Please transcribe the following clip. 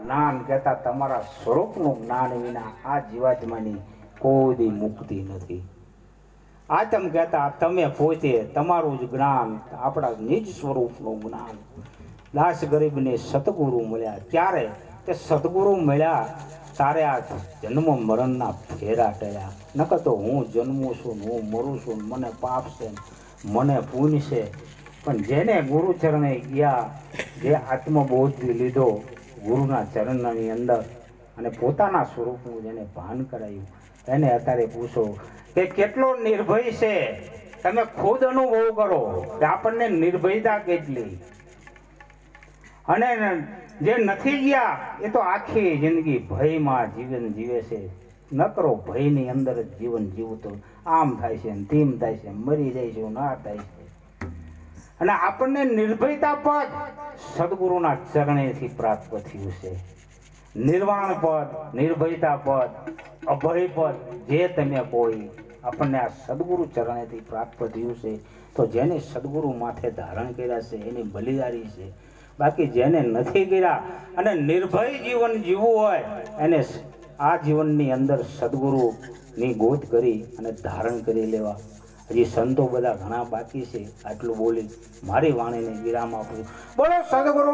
જ્ઞાન કહેતા તમારા સ્વરૂપનું જ્ઞાન વિના આ જીવાત્માની કોઈ મુક્તિ નથી. આ તમે કહેતા તમે પોતે તમારું જ જ્ઞાન, આપણા નિજ સ્વરૂપનું જ્ઞાન, દાસ ગરીબને સતગુરુ મળ્યા. ત્યારે તે સદગુરુ મળ્યા, તારે આ જન્મ મરણના ફેરા ટળ્યા. નકર તો હું જન્મું છું હું મરું છું મને પાપ છે મને પુણ્ય છે. પણ જેને ગુરુચરણે ગયા, જે આત્મબોધ લીધો ગુરુના ચરણની અંદર અને પોતાના સ્વરૂપનું જેને ભાન કરાયું. એને અત્યારે પૂછો કે કેટલો નિર્ભય છે? તમે ખુદ અનુભવ કરો કે આપણને નિર્ભયતા કેટલી? અને જે નથી ગયા, એ તો આખી જિંદગી ભયમાં જીવન જીવે છે. ન કરો ભયની અંદર જ જીવન જીવતો. આમ થાય છે તેમ થાય છે, મરી જાય છે, ના થાય છે. અને આપણને નિર્ભયતા પદ સદગુરુના ચરણેથી પ્રાપ્ત થયું છે. નિર્વાણ પદ, નિર્ભયતા પદ, અભય પદ, જે તમે કોઈ આપણને આ સદગુરુ ચરણેથી પ્રાપ્ત થયું છે, તો જેને સદગુરુ માથે ધારણ કર્યા છે, એની બલિદારી છે. બાકી જેને નથી કર્યા અને નિર્ભય જીવન જીવવું હોય, એને આ જીવનની અંદર સદગુરુની ગોત કરી અને ધારણ કરી લેવા. હજી સંતો બધા ઘણા બાકી છે આટલું બોલી મારી વાણીને વિરામ આપું બોલો સદગુરુ